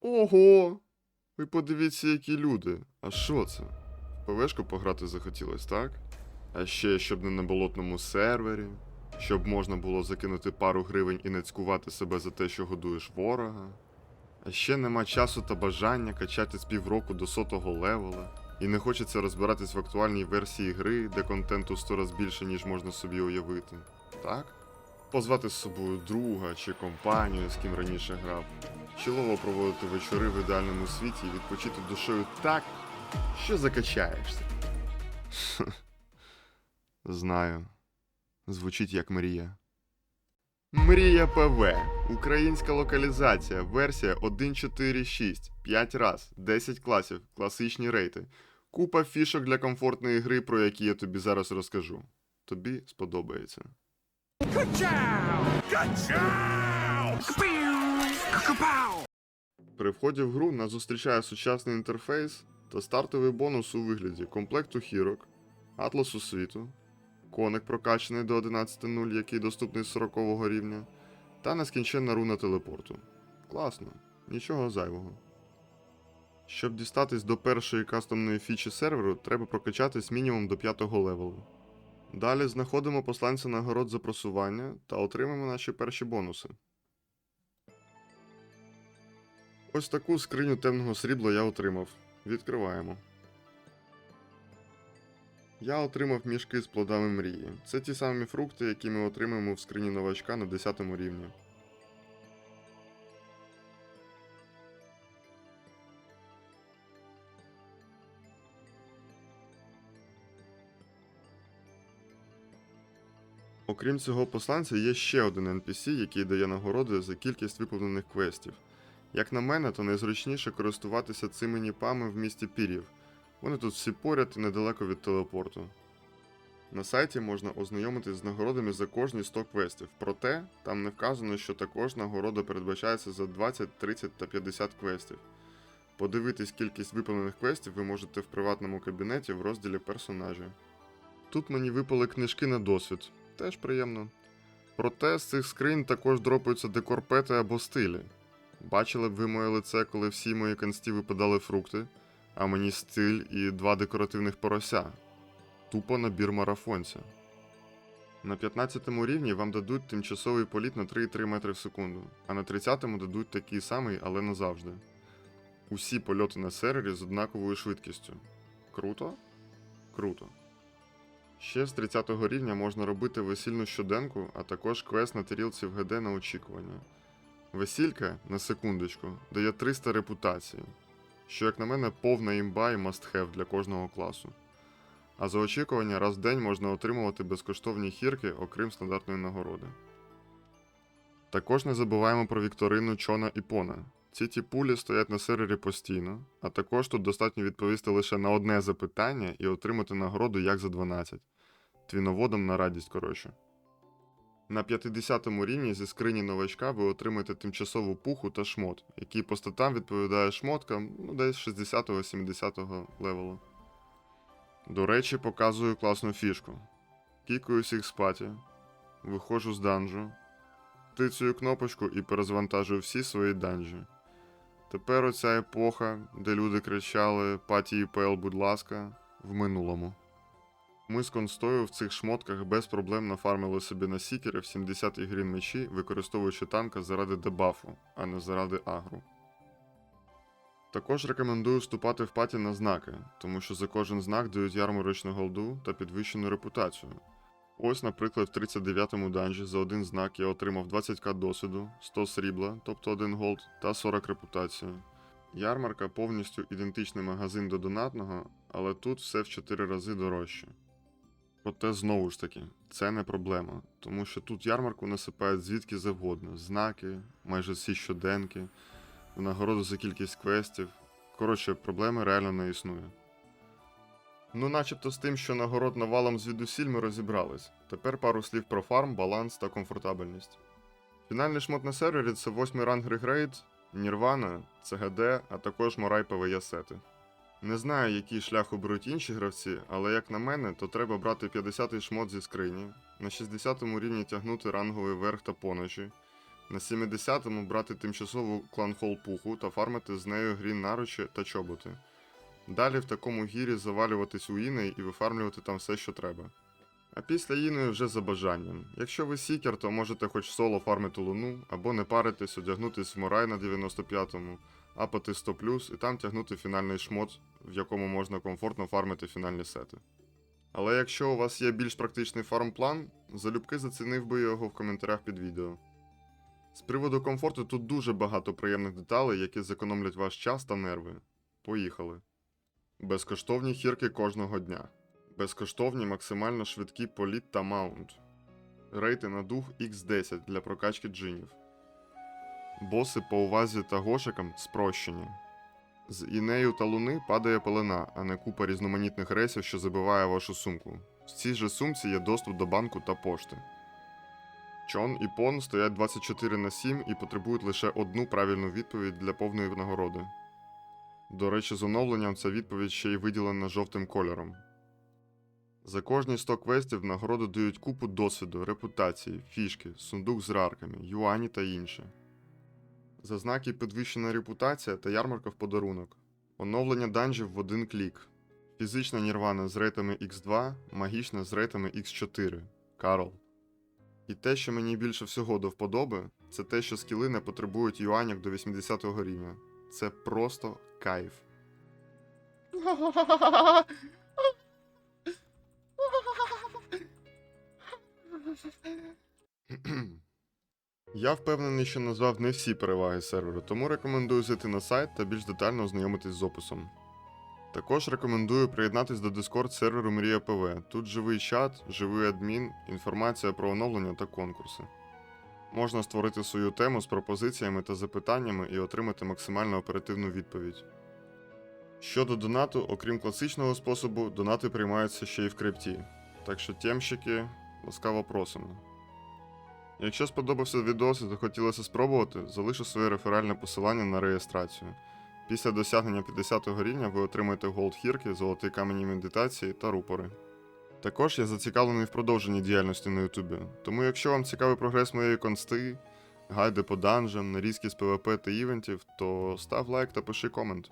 Ого! Ви подивіться, які люди. А що це? ПВшку пограти захотілось, так? А ще, щоб не на болотному сервері, щоб можна було закинути пару гривень і не цькувати себе за те, що годуєш ворога. А ще нема часу та бажання качати з півроку до сотого левела, і не хочеться розбиратись в актуальній версії гри, де контенту сто раз більше, ніж можна собі уявити. Так? Позвати з собою друга чи компанію, з ким раніше грав. Чолово проводити вечори в ідеальному світі і відпочити душою так, що закачаєшся. Знаю. Звучить як мрія. Мрія ПВ. Українська локалізація. Версія 1.4.6. 5 раз, 10 класів, класичні рейти. Купа фішок для комфортної гри, про які я тобі зараз розкажу. Тобі сподобається. При вході в гру нас зустрічає сучасний інтерфейс та стартовий бонус у вигляді комплекту хірок, атласу світу, коник прокачаний до 11.0, який доступний з 40 рівня, та нескінченна руна телепорту. Класно, нічого зайвого. Щоб дістатись до першої кастомної фічі серверу, треба прокачатись мінімум до 5 левелу. Далі знаходимо посланця нагород за просування та отримаємо наші перші бонуси. Ось таку скриню темного срібла я отримав. Відкриваємо. Я отримав мішки з плодами мрії. Це ті самі фрукти, які ми отримаємо в скрині новачка на 10 рівні. Окрім цього посланця, є ще один NPC, який дає нагороди за кількість виповнених квестів. Як на мене, то найзручніше користуватися цими ніпами в місті Пірів. Вони тут всі поряд і недалеко від телепорту. На сайті можна ознайомитись з нагородами за кожні 100 квестів, проте там не вказано, що також нагорода передбачається за 20, 30 та 50 квестів. Подивитись кількість виповнених квестів ви можете в приватному кабінеті в розділі персонажі. Тут мені випали книжки на досвід, теж приємно. Проте з цих скринь також дропаються декорпети або стилі. Бачили б ви моє лице, коли всі мої консті випадали фрукти, а мені стиль і два декоративних порося. Тупо набір марафонця. На 15 рівні вам дадуть тимчасовий політ на 3,3 метри в секунду, а на 30-му дадуть такий самий, але назавжди. Усі польоти на сервері з однаковою швидкістю. Круто? Круто. Ще з 30 рівня можна робити весільну щоденку, а також квест на тарілці в ГД на очікування. Весілька, на секундочку, дає 300 репутації, що, як на мене, повна імба і must-have для кожного класу. А за очікування раз в день можна отримувати безкоштовні хірки, окрім стандартної нагороди. Також не забуваємо про вікторину Чона і Пона. Ці ті пулі стоять на сервері постійно, а також тут достатньо відповісти лише на одне запитання і отримати нагороду як за 12. Твіноводом на радість коротше. На 50 рівні зі скрині новачка ви отримаєте тимчасову пуху та шмот, який по статам відповідає шмоткам ну, десь 60-70 левелу. До речі, показую класну фішку. Кікаю всіх спаті, виходжу з данжу, тицюю кнопочку і перезвантажую всі свої данжі. Тепер оця епоха, де люди кричали Паті ПЛ, будь ласка, в минулому. Ми з констою в цих шмотках без проблем нафармили собі на сікери в 70 грін мечі, використовуючи танка заради дебафу, а не заради агру. Також рекомендую вступати в паті на знаки, тому що за кожен знак дають ярмарочну голду та підвищену репутацію. Ось, наприклад, в 39-му данжі за один знак я отримав 20к досвіду, 100 срібла, тобто 1 голд, та 40 репутації. Ярмарка повністю ідентичний магазин до донатного, але тут все в 4 рази дорожче. Проте знову ж таки, це не проблема, тому що тут ярмарку насипають звідки завгодно: знаки, майже всі щоденки, нагороду за кількість квестів. Коротше, проблеми реально не існує. Ну, начебто з тим, що нагород навалом звідусіль ми розібрались. Тепер пару слів про фарм, баланс та комфортабельність. Фінальний шмот на сервері це 8 ранг регрейд, Нірвана, ЦГД, а також Морай ПВЄ сети. Не знаю, який шлях оберуть інші гравці, але як на мене, то треба брати 50-й шмот зі скрині, на 60-му рівні тягнути ранговий верх та поночі, На 70-му брати тимчасову клан-хол пуху та фармити з нею грін наручі та чоботи. Далі в такому гірі завалюватись у іней і вифармлювати там все, що треба. А після іної вже за бажанням. Якщо ви сікер, то можете хоч соло фармити луну, або не паритись, одягнутись в морай на 95-му, апати 100 і там тягнути фінальний шмот, в якому можна комфортно фармити фінальні сети. Але якщо у вас є більш практичний фармплан, залюбки зацінив би його в коментарях під відео. З приводу комфорту тут дуже багато приємних деталей, які зекономлять ваш час та нерви. Поїхали. Безкоштовні хірки кожного дня. Безкоштовні максимально швидкі політ та маунт. Рейти на дух X10 для прокачки джинів. Боси по увазі та гошикам спрощені. З інею та луни падає пелена, а не купа різноманітних рейсів, що забиває вашу сумку. В цій же сумці є доступ до банку та пошти. Чон і Пон стоять 24 на 7 і потребують лише одну правильну відповідь для повної нагороди. До речі, з оновленням ця відповідь ще й виділена жовтим кольором. За кожні 100 квестів нагороду дають купу досвіду, репутації, фішки, сундук з рарками, юані та інше. За знаки підвищена репутація та ярмарка в подарунок. Оновлення данжів в один клік. Фізична нірвана з рейтами X2, магічна з рейтами X4. Карл. І те, що мені більше всього до вподоби, це те, що скіли не потребують юанів до 80 рівня. Це просто кайф. Я впевнений, що назвав не всі переваги серверу, тому рекомендую зайти на сайт та більш детально ознайомитись з описом. Також рекомендую приєднатись до Discord серверу Мрія ПВ. Тут живий чат, живий адмін, інформація про оновлення та конкурси. Можна створити свою тему з пропозиціями та запитаннями і отримати максимально оперативну відповідь. Щодо донату, окрім класичного способу, донати приймаються ще й в крипті. Так що темщики, ласкаво просимо. Якщо сподобався відос і захотілося спробувати, залишу своє реферальне посилання на реєстрацію. Після досягнення 50 рівня ви отримаєте голд хірки, золотий камені медитації та рупори. Також я зацікавлений в продовженні діяльності на Ютубі, тому якщо вам цікавий прогрес моєї консти, гайди по данжам, нарізки з ПВП та івентів, то став лайк та пиши комент.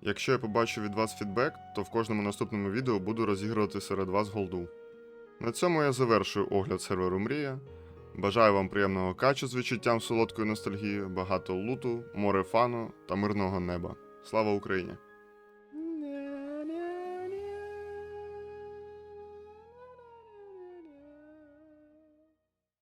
Якщо я побачу від вас фідбек, то в кожному наступному відео буду розігрувати серед вас голду. На цьому я завершую огляд серверу Мрія. Бажаю вам приємного качу з відчуттям солодкої ностальгії, багато луту, море фану та мирного неба. Слава Україні!